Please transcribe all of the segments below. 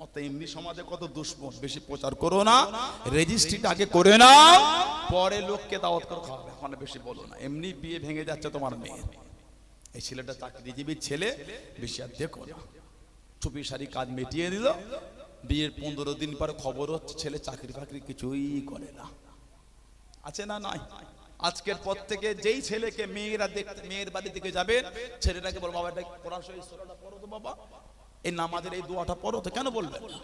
মত এমনি সমাজে কত দুশ্মন, বেশি প্রচার করো না রেজিস্ট্রিটা আগে করে নাও, পরে লোককে দাওয়াত করে খাওয়াবে ওখানে বেশি বলো না। এমনি বিয়ে ভেঙে যাচ্ছে তোমার মেয়ে। এই ছেলেটা চাকরিজীবী ছেলে, বেশি আর দেখো না। চুপি সারি কাজ মিটিয়ে দিল। বিয়ের পনেরো দিন পর খবর হচ্ছে ছেলে চাকরি ফাকরি কিছুই করে না। আছে না নাই? আজকের পর থেকে যেই ছেলেকে মেয়েরা দেখতে, মেয়ের বাড়ি থেকে যাবে, ছেলেটাকে বল, বাবা, এটা সূরাটা পড়ো তো বাবা। এই নামাজের এই দোয়াটা পড়ো তো, কেন বলবেন না?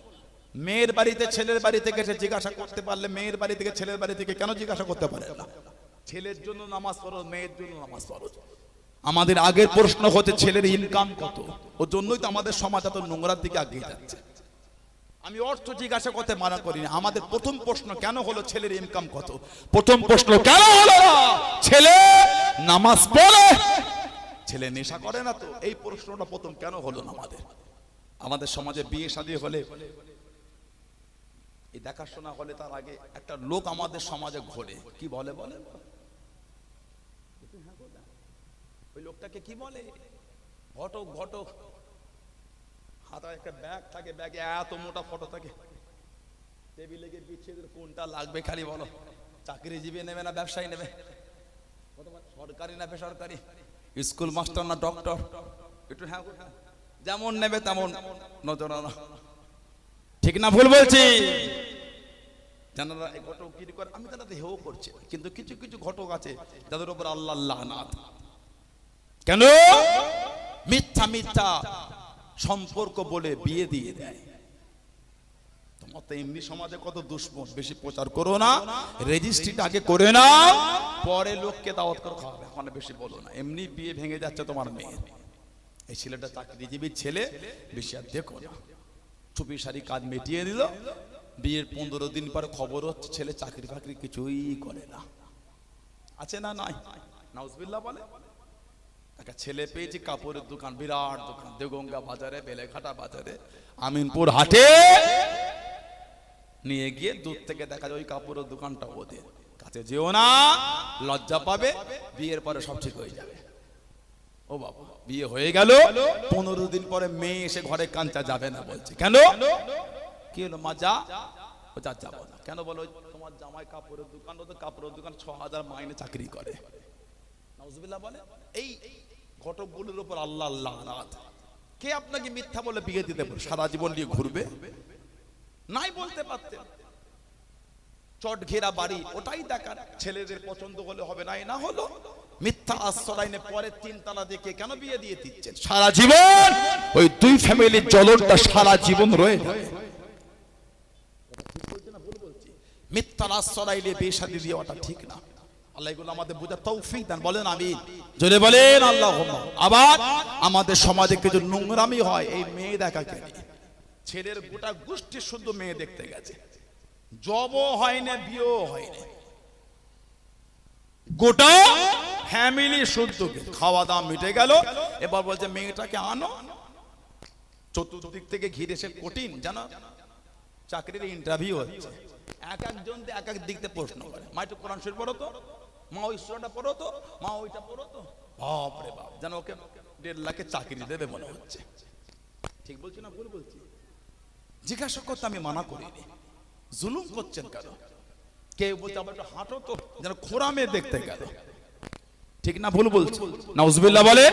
মেয়ের বাড়িতে, ছেলের বাড়ি থেকে এসে জিজ্ঞাসা করতে পারলে মেয়ের বাড়ি থেকে, ছেলের বাড়ি থেকে কেন জিজ্ঞাসা করতে পারে না? ছেলের জন্য নামাজ পড়ো মেয়ের জন্য নামাজ পড়ো আমাদের আগের প্রশ্ন হচ্ছে, ছেলের ইনকাম কত? ওর জন্যই তো আমাদের সমাজ এত নোংরার দিকে এগিয়ে যাচ্ছে। আমি অর্থ জিজ্ঞাসা করতে মানা করিনি। আমাদের প্রথম প্রশ্ন কেন হলো ছেলের ইনকাম কত? প্রথম প্রশ্ন কেন হলো ছেলে নামাজ পড়ে। ছেলে নেশা করে না তো? এই প্রশ্নটা প্রথম কেন হলো না আমাদের? আমাদের সমাজে বিয়ে শাদী হলে, এই দেখাশোনা হলে তার আগে একটা লোক আমাদের সমাজে ঘোরে। কি বলে বলে? ওই লোকটাকে কি বলে? ঘটক ঘটক। হাতে একটা ব্যাগ থাকে, ব্যাগে এত মোটা ফটো থাকে। টেবিলে গিয়ে বিচ্ছেদ কোনটা লাগবে খালি বলো। চাকরিজীবী নেবে না ব্যবসায়ী নেবে? সরকারি না বেসরকারি? স্কুল মাস্টার না ডক্টর? একটু হ্যাঁ। যেমন নেবে তেমন নজরানা ঠিক না ভুল বলছি? জানারা এই ঘটক কি করে? আমি তারা হেও করছি না। কিন্তু কিছু কিছু ঘটক আছে যাদের উপর আল্লাহ আল্লাহ কেন? মিথ্যা মিথ্যা সম্পর্ক বলে বিয়ে দিয়ে দেয়। তোমার তো এমনি সমাজে কত দুশ্মন, বেশি প্রচার করো না, রেজিস্ট্রিটা আগে করে নাও, পরে লোককে দাওয়াত করে, খাওয়াবে ওখানে বেশি বলো না। এমনি বিয়ে ভেঙে যাচ্ছে তোমার মেয়ে। এই ছেলেটা চাকরিজীবী ছেলে, বেশি আর দেখো না। চুপি সারি কাজ মিটিয়ে দিল। বিয়ের পনেরো দিন পর খবর হচ্ছে ছেলে চাকরি ফাকরি কিছুই করে না। আছে না নাই? নাউজবিল্লাহ বলে। একটা ছেলে পেয়েছি কাপড়ের দোকান, বিরাট দোকান, দেগঙ্গা বাজারে, বেলেঘাটা বাজারে, আমিনপুর হাটে। নিয়ে গিয়ে দূর থেকে দেখা যায় ওই কাপড়ের দোকানটা ওদের। কাছে যেও না, লজ্জা পাবে, বিয়ের পরে সব ঠিক হয়ে যাবে। বিয়ে হয়ে গেল। পনেরো দিন পরে মেয়ে এসে ঘরে কাঞ্চা যাবে না বলছে। কেন? কি হলো, মা যা? ও যা, যাব না। কেন বলো তোমার জামাই কাপড়ের দোকান ও তো কাপড়ের দোকান ছ হাজার মাইনে চাকরি করে। বলে, এই ঘটকগুলোর উপর আল্লাহ আল্লাহ কে আপনাকে মিথ্যা বলে বিয়ে দিতে পারে সারা জীবন নিয়ে ঘুরবে? নাই বলতে পারতেন চট ঘেরা বাড়ি, ওটাই দেখার। ছেলেদের পছন্দ হলে হবে না হলো। মিথ্যা আশ্রয় পরে তিন তালা দেখে কেন বিয়ে দিয়ে দিচ্ছেন? সারা জীবন ওই দুই ফ্যামিলির জ্বলনটা সারা জীবন রয়ে যাবে মিথ্যার আশ্রয় নিয়ে বিয়ে শাদী দেওয়াটা ঠিক না। আল্লাহ এগুলো আমাদের বোঝার তৌফিক দেন বলেন আমি জোরে বলেন আল্লাহ আবার আমাদের সমাজে কিছু নোংরামি হয় এই মেয়ে দেখাকে। ছেলের গোটা গোষ্ঠী শুধু মেয়ে দেখতে গেছে। জবও হয় না বিয়েও হয় না। গোটা ফ্যামিলি শুদ্ধ খাওয়া দাওয়া মিটে গেল। এবার বলছে, মেয়েটাকে আনো। চতুর্দিক থেকে ঘিরে সে কঠিন, জানো? চাকরির ইন্টারভিউ হচ্ছে। এক একজন এক এক দিক থেকে প্রশ্ন করে। মা, একটু কোরআন শরীফ পড়ো তো। মা, ওই সুরাটা পড়ো তো। মা, ওইটা পড়ো তো। বাপ রে বাপ, যেন ওকে দেড় লাখে চাকরি দেবে মনে হচ্ছে। ঠিক বলছি না ভুল বলছি? জিজ্ঞাসা করতে আমি মানা করিনি। জুলুম করছেন কেন? কেউ বলছে আবার হাঁটো তো। যেন খোরামে দেখতে গেল। ঠিক না ভুল বলছি? নাউজুবিল্লাহ বলে,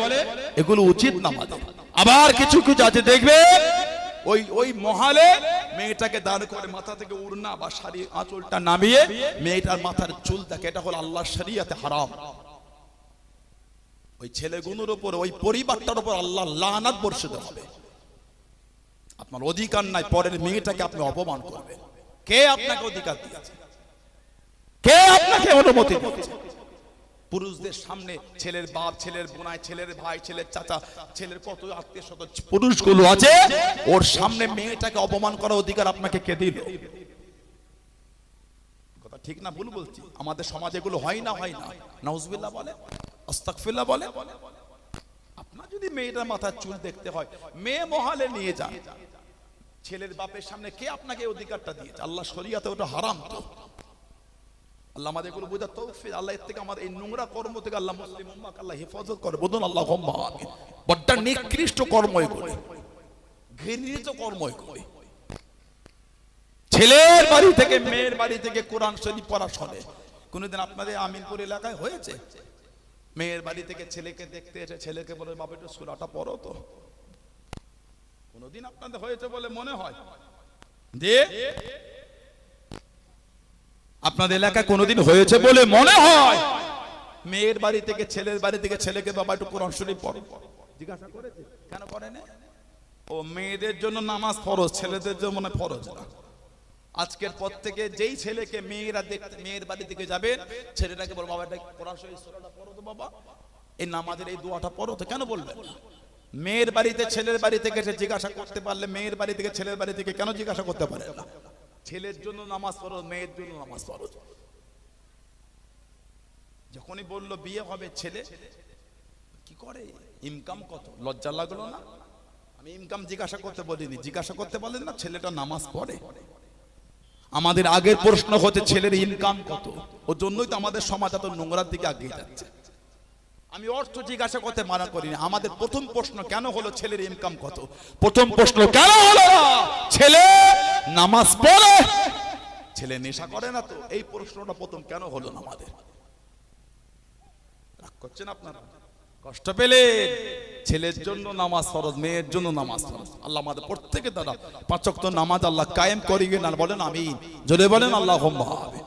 এগুলো উচিত না আবার কিছু কিছু আছে, দেখবে, ওই ওই মহালে মেয়েটাকে দাঁড় করে মাথা থেকে উড়না বা শাড়ি আঁচলটা নামিয়ে মেয়েটার মাথার চুল এটা হলো শরিয়াতে হারাম। ওই ছেলেগুলোর উপর, ওই পরিবারটার উপর আল্লাহ লানাত বর্ষিত হবে। আপনার অধিকার নাই, পরের মেয়েটাকে আপনি অপমান করবেন। কে আপনাকে অধিকার দিয়েছে? কে আপনাকে অনুমতি দিয়েছে? পুরুষদের সামনে ছেলের বাপ, ছেলের বোনাই, ছেলের ভাই, ছেলের চাচা, ছেলের কত আত্মীয় স্বজন, পুরুষগুলো আছে, ওর সামনে মেয়েটাকে অপমান করার অধিকার আপনাকে কে দিল? কথা ঠিক না, ভুল বলছি। আমাদের সমাজে এগুলো হয় না হয় না। নাউজবিল্লাহ বলে, আস্তাগফিরুল্লাহ বলে। আপনার যদি মেয়েটার মাথার চুল দেখতে হয়, মেয়ে মহালে নিয়ে যান। ছেলের বাপের সামনে কে আপনাকে অধিকারটা দিয়েছে? আল্লাহ শরিয়াতে ওটা হারাম তো। আল্লাহ আমাদের এগুলো আল্লাহ এর থেকে আমাদের এই নোংরা কর্ম থেকে আল্লাহ মুসলিম আল্লাহ হেফাজত করে। বলুন, আল্লাহ বড্ডা নিকৃষ্ট কর্ম ঘৃণিত ছেলের বাড়ি থেকে, মেয়ের বাড়ি থেকে কোরআন শরীফ পড়া কোনোদিন আপনাদের আমিনপুর এলাকায় হয়েছে? মেয়ের বাড়ি থেকে ছেলেকে দেখতে এসে ছেলেকে বলে, বাবা, একটু সুরাটা পড়ো তো। কোনোদিন আপনাদের হয়েছে বলে মনে হয়? দিয়ে আপনাদের এলাকায় কোনোদিন হয়েছে বলে মনে হয়? মেয়ের বাড়ি থেকে, ছেলের বাড়ি থেকে ছেলেকে বাবা একটু কোরআন শরীফ পড়ো। জিজ্ঞাসা করেছে? কেন করে না ও মেয়েদের জন্য নামাজ ফরজ, ছেলেদের জন্য মনে ফরজ না। আজকের পর থেকে যেই ছেলেকে মেয়েরা দেখতে, মেয়ের বাড়ি থেকে যাবে, ছেলেটাকে বল বাবা কোরআন শরীফ সূরাটা পড়ো তো বাবা। এই নামাজের এই দোয়াটা পড়ো তো। কেন বলবেন? মেয়ের বাড়িতে, ছেলের বাড়ি থেকে জিজ্ঞাসা করতে পারলে, মেয়ের বাড়ি থেকে, ছেলের বাড়ি থেকে কেন জিজ্ঞাসা করতে পারে না? ছেলের জন্য নামাজ পড়ো, মেয়ের জন্য নামাজ পড়ো। যখনই বলল বিয়ে হবে ছেলে, কি করে? ইনকাম কত? লজ্জা লাগল না? আমি ইনকাম জিজ্ঞাসা করতে বলিনি। জিজ্ঞাসা করতে বলেন না, ছেলেটা নামাজ পড়ে। আমাদের আগের প্রশ্ন হচ্ছে ছেলের ইনকাম কত? ওর জন্যই তো আমাদের সমাজ এত নোংরার দিকে এগিয়ে যাচ্ছে। আমি অর্থ জিজ্ঞাসা করতে মানা করিনি। আমাদের প্রথম প্রশ্ন কেন হলো ছেলের ইনকাম কত? প্রথম প্রশ্ন কেন হলো ছেলে নামাজ পড়ে। ছেলে নেশা করে না তো? এই প্রশ্নটা প্রথম কেন হলো না আমাদের? রাগ করছেন আপনারা? কষ্ট পেলে ছেলের জন্য নামাজ ফরজ, মেয়ের জন্য নামাজ ফরজ। আল্লাহ আমাদের প্রত্যেকে দাদা পাঁচক নামাজ আল্লাহ কায়েম করিবে না বলেন আমি জোরে বলেন আল্লাহ হবে